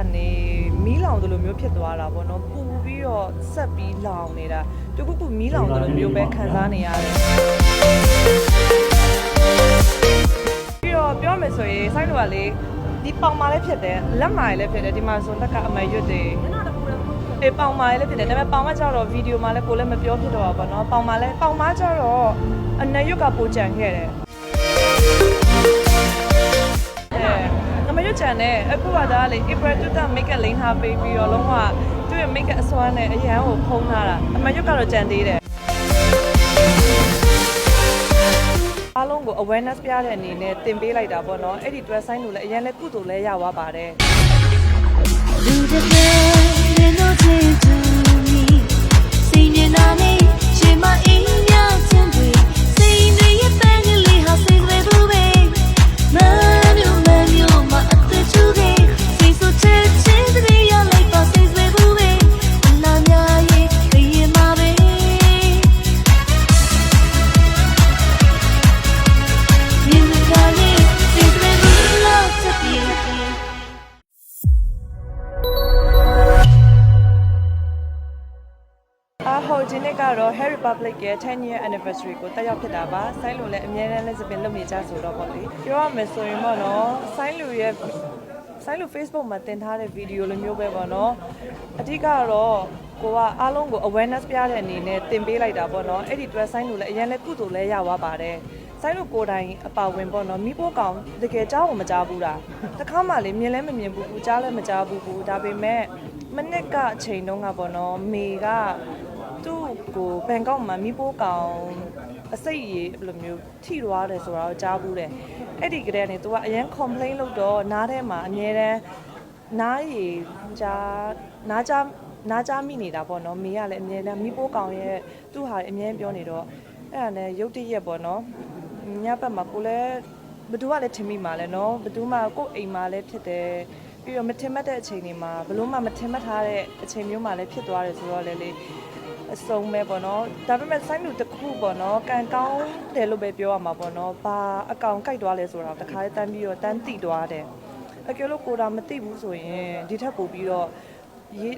ကနေမီးလောင်တယ်လို့မျိုးဖြစ်သွားတာပေါ့နော်ပူပြီးတော့ဆက်ပြီးလောင်နေတာတခုခုမီးလောင်တယ်လို့မျိုးပဲခံစားနေရတယ်ပြီးတော့ပြောမယ်ဆိုရင်စိုက်လို့ကလေဒီပေါင်မာလည်းဖြစ်တယ်လက်မာလည်းဖြစ်တယ်ဒီမှာဆိုလက်ကအမရွတ်တယ်ညနာတကူလည်းမဟုတ်ဘူးအေးပေါင်မာလည်းဖြစ်တယ်ဒါပေမဲ့ပေါင်မကျတော့ဗီဒီယိုမှာလည်းကိုလည်းမပြောဖြစ်တော့ပါဘောနော်ပေါင်မာလည်းပေါင်မကျတော့အနရွတ်ကပိုကြံခဲ့တယ် အဲအမရွတ်ကြံတဲ့အခုကဒါကလေ April တူတာ make up လိမ့်ထားပေးပြီးတော့လုံးဝသူ့ရဲ့ make up အစွမ်းနဲ့အရန်ကိုဖုံးထားတာအမရွတ်ကတော့ကြံသေးတယ်အားလုံးကို awareness ပြတဲ့အနေနဲ့တင်ပေးလိုက်တာပေါ့နော်အဲ့ဒီ dress sign ကိုလည်းအရင်လဲကုသိုလ်လဲရသွားပါတယ် ဒီနေ့ကတော့ Harry Republic ရဲ့10 year anniversary ကိုတက်ရောက်ဖြစ်တာပါ။ဆိုင်းလူလည်းအများနဲ့လက်စပင်လုပ်နေကြဆိုတော့ပေါ့လေ။ပြောရမယ်ဆိုရင်ပေါ့နော်။ဆိုင်းလူရဲ့ဆိုင်းလူ Facebook မှာတင်ထားတဲ့ဗီဒီယိုလိုမျိုးပဲပေါ့နော်။အဓိကတော့ကိုကအားလုံးကို awareness ပြတဲ့အနေနဲ့တင်ပေးလိုက်တာပေါ့နော်။အဲ့ဒီ dress ဆိုင်းလူလည်းအရင်လဲကုသိုလ်လဲရသွားပါတယ်။ဆိုင်းလူကိုယ်တိုင်အပါဝင်ပေါ့နော်မိဖို့ကောင်တကယ်ကြားကိုမကြားဘူးတာတခါမှလေမြင်လဲမမြင်ဘူးဘူးကြားလဲမကြားဘူးဘူးဒါပေမဲ့မနစ်ကအချိန်တုန်းကပေါ့နော်မေက သူ့ကိုဘန်ကောက်မှာမိဖိုးကောင်အစိတ်ရေဘယ်လိုမျိုးထိသွားတယ်ဆိုတာကိုကြားဘူးတယ်အဲ့ဒီကလေးကနေ तू ကအရန် complain လုပ်တော့နားထဲမှာအမြဲတမ်းနားရီကြားနားကြားနားကြားမိနေတာပေါ့နော်မေကလည်းအမြဲတမ်းမိဖိုးကောင်ရဲ့သူ့ဟာအမြဲပြောနေတော့အဲ့ဒါနဲ့ရုတ်တရက်ပေါ့နော်ညဘက်မှာကိုလည်းဘသူကလည်းထင်မိမှာလဲနော်ဘသူမှကိုယ့်အိမ်မှာလည်းဖြစ်တယ်ပြီးတော့မထင်မှတ်တဲ့အချိန်တွေမှာဘလို့မှမထင်မှတ်ထားတဲ့အချိန်မျိုးမှာလည်းဖြစ်သွားတယ်ဆိုတော့လေလေ အစုံပဲပေါ့နော်ဒါပေမဲ့ဆိုင်းလူတစ်ခုပေါ့နော်ကန်ကောင်းတယ်လို့ပဲပြောရမှာပေါ့နော်ဘာအကောင်ကြိုက်သွားလဲဆိုတော့တခါလေးတန်းပြီးတော့တန်းတိသွားတယ်အကယ်လို့ကိုတာမသိဘူးဆိုရင်ဒီထက်ပိုပြီးတော့ရေး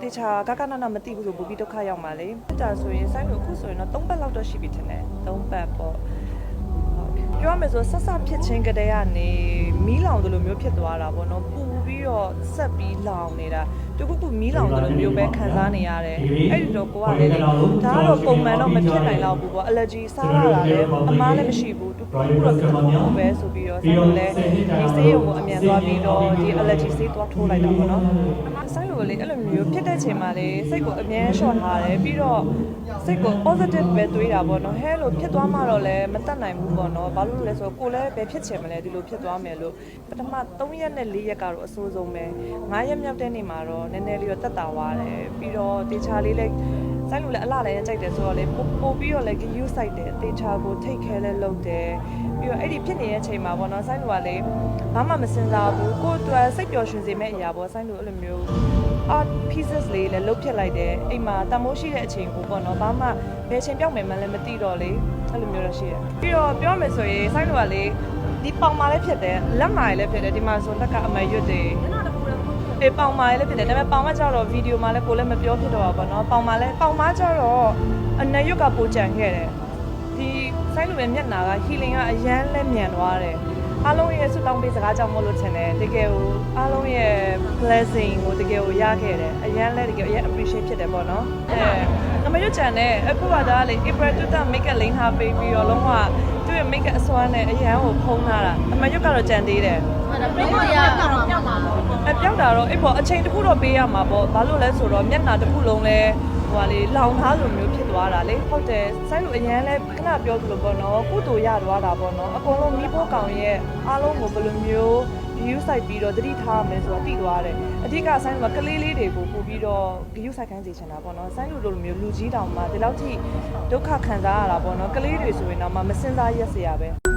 တေချာကကနနမသိဘူးဆိုပိုပြီးဒုက္ခရောက်မှာလေဒါဆိုရင်ဆိုင်းလူအခုဆိုရင်တော့၃ပတ်လောက်တော့ရှိပြီထင်တယ်၃ပတ်ပေါ့ပြောရမယ်ဆိုဆက်ဆက်ဖြစ်ချင်းကတည်းကနေမီးလောင်တယ်လို့မျိုးဖြစ်သွားတာပေါ့နော်ပူပြီးတော့ဆက်ပြီးလောင်နေတာတခုခုမီးလောင်တယ်လို့မျိုးပဲခံစားနေရတယ်အဲ့ဒီတော့ကိုကလည်းလေဒါကတော့ပုံမှန်တော့မဖြစ်နိုင်တော့ဘူးပေါ့ allergy စားရတာလည်းအမားလည်းမရှိဘူးတူတူတော့ဖြစ်မှာပဲဆိုပြီးတော့ဆိုင်လို့လည်းဒီဆေးရုံကိုအမြန်သွားပြီးတော့ဒီ allergy ဆေးသွားထိုးလိုက်တာပေါ့နော်ဆိုင်လို့လေအဲ့လိုမျိုးဖြစ်တဲ့ချိန်မှာလေစိတ်ကိုအမြန် short ထားတယ်ပြီးတော့စိတ်ကို positive ပဲတွေးတာပေါ့နော်ဟဲလို့ဖြစ်သွားမှတော့လည်းမတတ်နိုင်ဘူးပေါ့နော်ဘာလို့လဲဆိုတော့ကိုလည်းပဲဖြစ်ချင်မလဲဒီလိုဖြစ်သွားမယ်လို့ပထမ3ရက်နဲ့4ရက်ကတော့အဆိုးဆုံးပဲ9ရက်မြောက်တဲ့နေ့မှာတော့နည်းနည်းလေးတော့တက်တာသွားတယ်ပြီးတော့တေချာလေးလည်းဆိုင်လို့လည်းအလှလည်းကြိုက်တယ်ဆိုတော့လေပို့ပို့ပြီးတော့လည်း give site တယ်တေချာကိုထိတ်ခဲလဲလုပ်တယ်ပြီးတော့အဲ့ဒီဖြစ်နေတဲ့အချိန်မှာပေါ့နော်ဆိုင်လို့ကလည်းဘာမှမစင်စားဘူးကိုယ့်အတွက်စိတ်ပျော်ရွှင်စေမယ့်အရာပေါ့ဆိုင်လို့အဲ့လိုမျိုး art pieces လေးလည်းလုတ်ဖြစ်လိုက်တယ်အိမ်မှာတမိုးရှိတဲ့အချိန်ကိုပေါ့နော်ဘာမှဘယ်ချိန်ပြောက်မယ်မှလည်းမသိတော့လေအဲ့လိုမျိုးတော့ရှိတယ်ပြီးတော့ပြောမယ်ဆိုရင်ဆိုင်လို့ကလေ ဒီပေါင်မာလည်းဖြစ်တယ်လက်မာလည်းဖြစ်တယ်ဒီမှာဆိုလက်ကအမရွတ်တယ်ညနာတကူလည်းမဟုတ်ဘူးအေးပေါင်မာလည်းဖြစ်တယ်ဒါပေမဲ့ပေါင်မကျတော့ဗီဒီယိုမှာလည်းကိုလည်းမပြောဖြစ်တော့ပါဘောနော်ပေါင်မာလည်းပေါင်မကျတော့အနရွတ်ကပိုကြံခဲ့တယ်ဒီဆိုင်လူရဲ့မျက်နာကဟီလင်ကအရန်လဲမြန်သွားတယ်အားလုံးရဲ့ဆုတောင်းပေးစကားကြောင့်မလို့ထင်တယ်တကယ်ကိုအားလုံးရဲ့ blessing ကိုတကယ်ကိုရခဲ့တယ်အရန်လဲတကယ်အရန် appreciate ဖြစ်တယ်ပေါ့နော်အဲအမရွတ်ကြံတဲ့အခုကဒါကလေ April တူတာ make up လိမ့်ထားပေးပြီးတော့လုံးဝသူ့ရဲ့ make up အစွမ်းနဲ့အရန်ကိုဖုံးထားတာအမရွတ်ကတော့ကြံသေးတယ်အဲ့ဒါပြိတ္တရတော့ပြောက်မှာပေါ့အပြောက်တာတော့အဲ့ပေါ်အချိန်တစ်ခုတော့ပေးရမှာပေါ့ဘာလို့လဲဆိုတော့မျက်နှာတစ်ခုလုံးလဲဟိုဟာလေလောင်ထားလိုမျိုးဖြစ်သွားတာလေဟုတ်တယ်ဆိုင်းလိုအရန်လဲခဏပြောသလိုပေါ့နော်ကုတူရသွားတာပေါ့နော်အကုန်လုံးမိဖို့ကောင်ရဲ့အားလုံးကိုဘယ်လိုမျိုး view site ပြီးတော့တတိထားမယ်ဆိုတော့တည်သွားတယ်အဓိကဆိုင်းလိုကကလေးလေးတွေကိုပို့ပြီးတော့ view site ခိုင်းစေချင်တာပေါ့နော်ဆိုင်းလိုလိုမျိုးလူကြီးတောင်မှဒီလောက်ထိဒုက္ခခံစားရတာပေါ့နော်ကလေးတွေဆိုရင်တော့မှမစင်စားရက်စရာပဲ